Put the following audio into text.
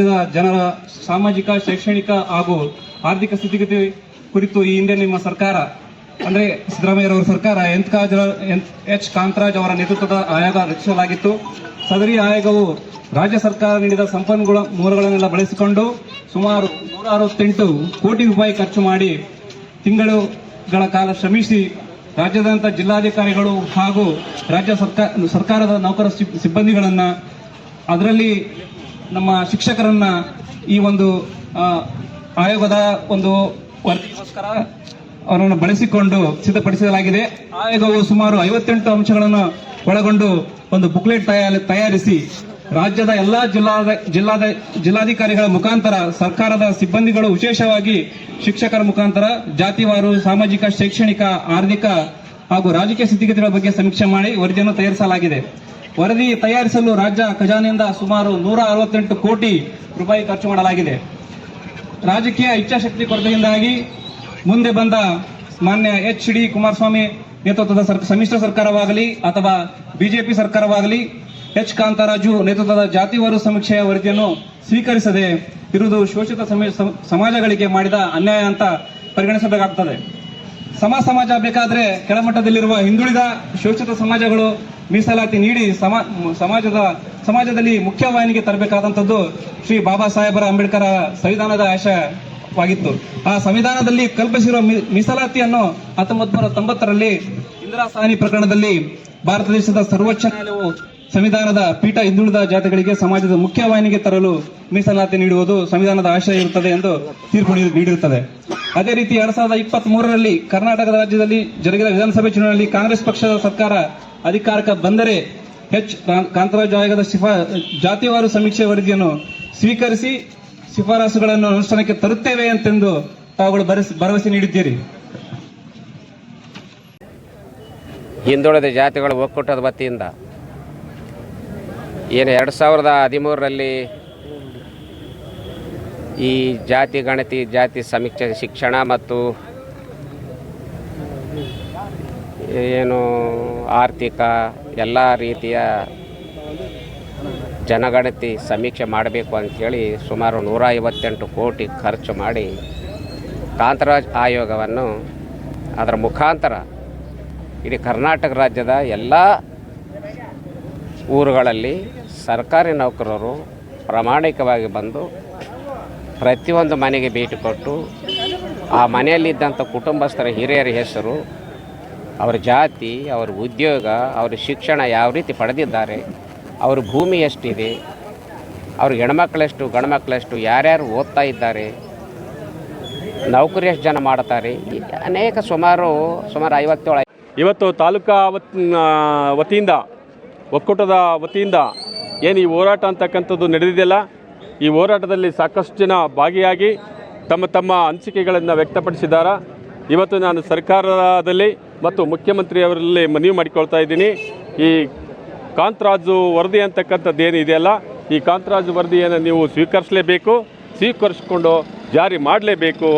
ರಾಜ್ಯದ ಜನರ ಸಾಮಾಜಿಕ, ಶೈಕ್ಷಣಿಕ ಹಾಗೂ ಆರ್ಥಿಕ ಸ್ಥಿತಿಗತಿ ಕುರಿತು ಈ ಹಿಂದೆ ನಿಮ್ಮ ಸರ್ಕಾರ, ಅಂದ್ರೆ ಸಿದ್ದರಾಮಯ್ಯರವರ ಸರ್ಕಾರ ಎನ್, ಎಚ್ ಕಾಂತರಾಜ್ ಅವರ ನೇತೃತ್ವದ ಆಯೋಗ ರಚಿಸಲಾಗಿತ್ತು. ಸದರಿ ಆಯೋಗವು ರಾಜ್ಯ ಸರ್ಕಾರ ನೀಡಿದ ಸಂಪನ್ಮೂಲ ಮೂಲಗಳನ್ನೆಲ್ಲ ಬಳಸಿಕೊಂಡು ಸುಮಾರು ನೂರ ಅರವತ್ತೆಂಟು ಕೋಟಿ ರೂಪಾಯಿ ಖರ್ಚು ಮಾಡಿ ತಿಂಗಳುಗಳ ಕಾಲ ಶ್ರಮಿಸಿ ರಾಜ್ಯದಂತ ಜಿಲ್ಲಾಧಿಕಾರಿಗಳು ಹಾಗೂ ರಾಜ್ಯ ಸರ್ಕಾರ ಸರ್ಕಾರದ ನೌಕರ ಸಿಬ್- ಸಿಬ್ಬಂದಿಗಳನ್ನ ಅದರಲ್ಲಿ ನಮ್ಮ ಶಿಕ್ಷಕರನ್ನ ಈ ಒಂದು ಆಯೋಗದ ಒಂದು ವರದಿಗೋಸ್ಕರ ಅವರನ್ನು ಬಳಸಿಕೊಂಡು ಸಿದ್ಧಪಡಿಸಲಾಗಿದೆ. ಆಯೋಗವು ಸುಮಾರು ಐವತ್ತೆಂಟು ಅಂಶಗಳನ್ನು ಒಳಗೊಂಡು ಒಂದು ಬುಕ್ಲೆಟ್ ತಯಾರಿ, ತಯಾರಿಸಿ ರಾಜ್ಯದ ಎಲ್ಲಾ ಜಿಲ್ಲಾದ ಜಿಲ್ಲಾದ, ಜಿಲ್ಲಾಧಿಕಾರಿಗಳ ಮುಖಾಂತರ ಸರ್ಕಾರದ ಸಿಬ್ಬಂದಿಗಳು ವಿಶೇಷವಾಗಿ ಶಿಕ್ಷಕರ ಮುಖಾಂತರ ಜಾತಿವಾರು, ಸಾಮಾಜಿಕ, ಶೈಕ್ಷಣಿಕ, ಆರ್ಥಿಕ ಹಾಗೂ ರಾಜಕೀಯ ಸ್ಥಿತಿಗತಿಗಳ ಬಗ್ಗೆ ಸಮೀಕ್ಷೆ ಮಾಡಿ ವರದಿಯನ್ನು ತಯಾರಿಸಲಾಗಿದೆ. ವರದಿ ತಯಾರಿಸಲು ರಾಜ್ಯ ಖಜಾನೆಯಿಂದ ಸುಮಾರು ನೂರ ಅರವತ್ತೆಂಟು ಕೋಟಿ ರೂಪಾಯಿ ಖರ್ಚು ಮಾಡಲಾಗಿದೆ. ರಾಜಕೀಯ ಇಚ್ಛಾಶಕ್ತಿ ಕೊರತೆಯಿಂದಾಗಿ ಮುಂದೆ ಬಂದ ಮಾನ್ಯ ಎಚ್ ಡಿ ಕುಮಾರಸ್ವಾಮಿ ನೇತೃತ್ವದ ಸಮ್ಮಿಶ್ರ ಸರ್ಕಾರವಾಗಲಿ ಅಥವಾ ಬಿಜೆಪಿ ಸರ್ಕಾರವಾಗಲಿ, ಎಚ್ ಕಾಂತರಾಜು ನೇತೃತ್ವದ ಜಾತಿವಾರು ಸಮೀಕ್ಷೆಯ ವರದಿಯನ್ನು ಸ್ವೀಕರಿಸದೆ ಇರುವುದು ಶೋಷಿತ ಸಮಿ- ಸಮಾಜಗಳಿಗೆ ಮಾಡಿದ ಅನ್ಯಾಯ ಅಂತ ಪರಿಗಣಿಸಬೇಕಾಗುತ್ತದೆ ಸಮ, ಸಮಾಜ ಬೇಕಾದ್ರೆ ಕೆಳಮಟ್ಟದಲ್ಲಿರುವ ಹಿಂದುಳಿದ ಶೋಷಿತ ಸಮಾಜಗಳು ಮೀಸಲಾತಿ ನೀಡಿ ಸಮ- ಸಮಾಜದ, ಸಮಾಜದಲ್ಲಿ ಮುಖ್ಯವಾಹಿನಿಗೆ ತರಬೇಕಾದಂಥದ್ದು ಶ್ರೀ ಬಾಬಾ ಸಾಹೇಬರ ಅಂಬೇಡ್ಕರ್ ಸಂವಿಧಾನದ ಆಶಯವಾಗಿತ್ತು. ಆ ಸಂವಿಧಾನದಲ್ಲಿ ಕಲ್ಪಿಸಿರುವ ಮೀಸಲಾತಿಯನ್ನು ಹತ್ತೊಂಬತ್ತು ನೂರ ತೊಂಬತ್ತರಲ್ಲಿ ಇಂದಿರಾ ಸಾಹನಿ ಪ್ರಕರಣದಲ್ಲಿ ಭಾರತ ದೇಶದ ಸರ್ವೋಚ್ಚ ನ್ಯಾಯಾಲಯವು ಸಂವಿಧಾನದ ಪೀಠ ಹಿಂದುಳಿದ ಜಾತಿಗಳಿಗೆ ಸಮಾಜದ ಮುಖ್ಯವಾಹಿನಿಗೆ ತರಲು ಮೀಸಲಾತಿ ನೀಡುವುದು ಸಂವಿಧಾನದ ಆಶಯ ಇರುತ್ತದೆ ಎಂದು ತೀರ್ಪು ನೀಡಿ- ನೀಡಿರುತ್ತದೆ. ಅದೇ ರೀತಿ ಎರಡ್ ಸಾವಿರದ ಇಪ್ಪತ್ತ್ ಮೂರರಲ್ಲಿ ಕರ್ನಾಟಕದ ರಾಜ್ಯದಲ್ಲಿ ಜರುಗಿದ ವಿಧಾನಸಭೆ ಚುನಾವಣೆಯಲ್ಲಿ ಕಾಂಗ್ರೆಸ್ ಪಕ್ಷದ ಸರ್ಕಾರ ಅಧಿಕಾರಕ್ಕೆ ಬಂದರೆ ಹೆಚ್ ಕಾಂತರಾಜ್ ಆಯೋಗದ ಶಿಫಾ, ಜಾತಿವಾರು ಸಮೀಕ್ಷೆ ವರದಿಯನ್ನು ಸ್ವೀಕರಿಸಿ ಶಿಫಾರಸುಗಳನ್ನು ಅನುಷ್ಠಾನಕ್ಕೆ ತರುತ್ತೇವೆ ಅಂತೆಂದು ತಾವುಗಳು ಭರವಸೆ ನೀಡಿದ್ದೀರಿ. ಹಿಂದುಳಿದ ಜಾತಿಗಳ ಒಕ್ಕೂಟದ ವತಿಯಿಂದ ಏನು ಎರಡು ಸಾವಿರದ ಹದಿಮೂರರಲ್ಲಿ ಈ ಜಾತಿ ಗಣತಿ, ಜಾತಿ ಸಮೀಕ್ಷೆ, ಶಿಕ್ಷಣ ಮತ್ತು ಏನು ಆರ್ಥಿಕ ಎಲ್ಲ ರೀತಿಯ ಜನಗಣತಿ ಸಮೀಕ್ಷೆ ಮಾಡಬೇಕು ಅಂಥೇಳಿ ಸುಮಾರು ನೂರ ಐವತ್ತೆಂಟು ಕೋಟಿ ಖರ್ಚು ಮಾಡಿ ಕಾಂತರಾಜ್ ಆಯೋಗವನ್ನು ಅದರ ಮುಖಾಂತರ ಇಡೀ ಕರ್ನಾಟಕ ರಾಜ್ಯದ ಎಲ್ಲ ಊರುಗಳಲ್ಲಿ ಸರ್ಕಾರಿ ನೌಕರರು ಪ್ರಾಮಾಣಿಕವಾಗಿ ಬಂದು ಪ್ರತಿಯೊಂದು ಮನೆಗೆ ಭೇಟಿ ಕೊಟ್ಟು ಆ ಮನೆಯಲ್ಲಿದ್ದಂಥ ಕುಟುಂಬಸ್ಥರ ಹಿರಿಯರ ಹೆಸರು ಅವರ ಜಾತಿ, ಅವರ ಉದ್ಯೋಗ, ಅವರ ಶಿಕ್ಷಣ ಯಾವ ರೀತಿ ಪಡೆದಿದ್ದಾರೆ, ಅವ್ರ ಭೂಮಿ ಎಷ್ಟಿದೆ, ಅವ್ರ ಹೆಣ್ಮಕ್ಳೆಷ್ಟು, ಗಂಡ್ಮಕ್ಳೆಷ್ಟು, ಯಾರ್ಯಾರು ಓದ್ತಾ ಇದ್ದಾರೆ, ನೌಕರಿ ಎಷ್ಟು ಜನ ಮಾಡ್ತಾರೆ ಅನೇಕ ಸುಮಾರು ಸುಮಾರು ಐವತ್ತೇಳು ಇವತ್ತು ತಾಲೂಕಾ ವತ್ ವತಿಯಿಂದ, ಒಕ್ಕೂಟದ ವತಿಯಿಂದ ಏನು ಈ ಹೋರಾಟ ಅಂತಕ್ಕಂಥದ್ದು ನಡೆದಿದೆಯಲ್ಲ, ಈ ಹೋರಾಟದಲ್ಲಿ ಸಾಕಷ್ಟು ಜನ ಭಾಗಿಯಾಗಿ ತಮ್ಮ ತಮ್ಮ ಅನಿಸಿಕೆಗಳನ್ನು ವ್ಯಕ್ತಪಡಿಸಿದ್ದಾರೆ. ಇವತ್ತು ನಾನು ಸರ್ಕಾರದಲ್ಲಿ ಮತ್ತು ಮುಖ್ಯಮಂತ್ರಿಯವರಲ್ಲಿ ಮನವಿ ಮಾಡಿಕೊಳ್ತಾ ಇದ್ದೀನಿ. ಈ ಕಾಂತರಾಜು ವರದಿ ಅಂತಕ್ಕಂಥದ್ದು ಏನು ಇದೆಯಲ್ಲ, ಈ ಕಾಂತರಾಜು ವರದಿಯನ್ನು ನೀವು ಸ್ವೀಕರಿಸಲೇಬೇಕು, ಸ್ವೀಕರಿಸಿಕೊಂಡು ಜಾರಿ ಮಾಡಲೇಬೇಕು.